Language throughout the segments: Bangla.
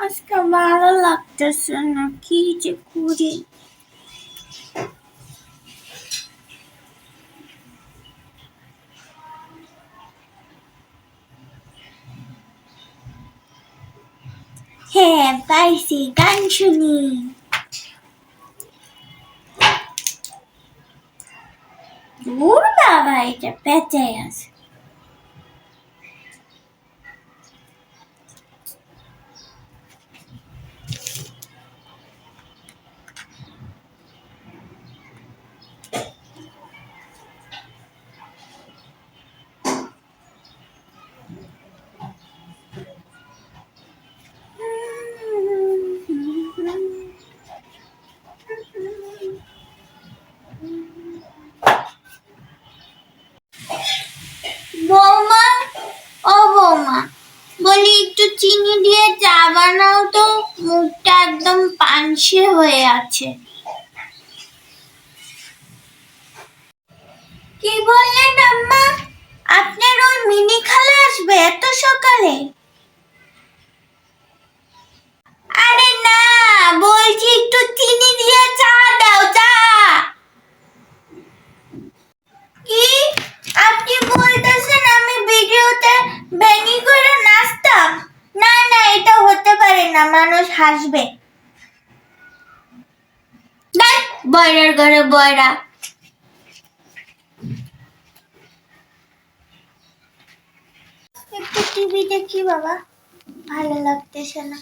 আজকে ভালো লাগতেছে না, কি যে করি? হ্যাঁ পাইছি, গান শুনি। দূর বাবা, এটা আছে। চিনি দিয়ে চা বানাও তো মুখটা একদম পানসে হয়ে আছে। কি বললেন আম্মা? আপনার ওই মিনি খালা আসবে এত সকালে আরে না বলছি একটু চিনি দিয়ে চা দাও চা কি আপনি বলতেছেন আমি ভিডিওতে বেনি করে নাচতাম না না এটা হতে পারে না মানুষ হাসবে। বয়রার ঘরে বয়রা। একটু টিভি দেখি বাবা ভালো লাগতেছে না।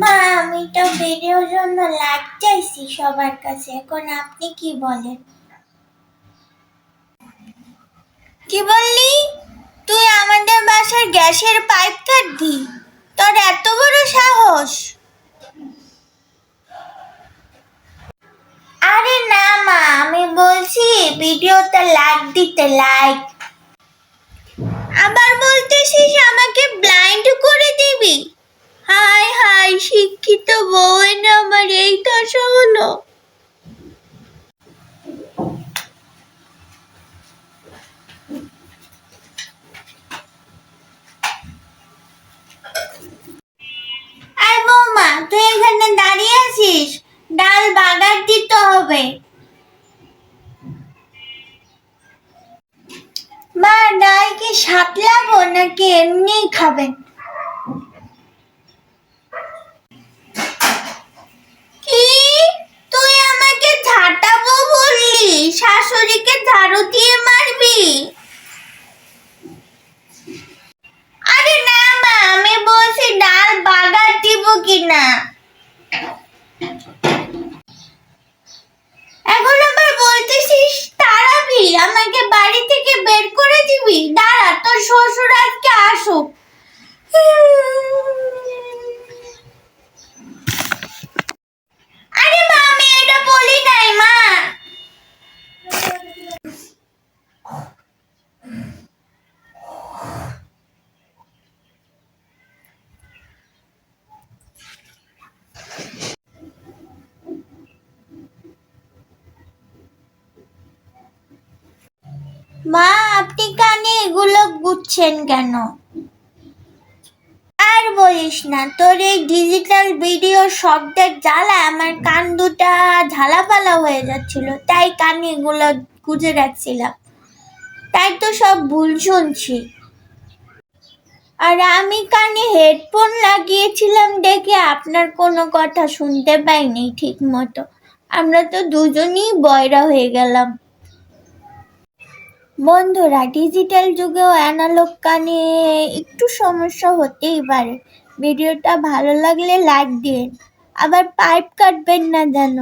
মা আমি তো ভিডিওর জন্য লাইক চাইছি সবার কাছে এখন আপনি কি বলেন? কি বললি? তুই আমাদের বাসার গ্যাসের পাইপ কাটবি তোর এত বড় সাহস। আরে না মা, আমি বলছি ভিডিওতে লাইক দিতে লাইক আবার বলতেছিস আমাকে ব্লাইন্ড করে দিবি? হাই হাই শিক্ষিত বউ এনে আমার এই দশা হলো আয় বৌমা তুই এখানে দাঁড়িয়ে আছিস ডাল বাগার দিতে হবে। মা, ডাল কি সাতলাবো নাকি এমনি খাবেন? কি? তুই আমাকে ঝাঁটাবো বললি? শাশুড়িকে ঝাড়ু দিয়ে মারবি? আরে না মা, আমি বলছি ডাল বাগার দিব কিনা এখন আবার বলতেছিস তাড়াবি আমাকে বাড়ি থেকে বের করে দাঁড়া, তোর শ্বশুর আজকে আসুক। আরে মা, আমি এটা বলি নাই, মা। মা, আপনি এগুলো গুচ্ছেন কেন? আর বলিস না, তোর এই ডিজিটাল ভিডিও শব্দের জ্বালা আমার কান দুটা ঝালাপালা হয়ে যাচ্ছিল, তাই কানে এগুলো গুজে রাখছিলাম। তাই তো সব ভুল শুনছি। আর আমি কানে হেডফোন লাগিয়েছিলাম দেখে আপনার কোনো কথা শুনতে পাইনি ঠিক মতো আমরা তো দুজনেই বয়রা হয়ে গেলাম। বন্ধুরা ডিজিটাল যুগেও অ্যানালগ কানে একটু সমস্যা হতেই পারে। ভিডিওটা ভালো লাগলে লাইক দিন। আবার পাইপ কাটবেন না যেন।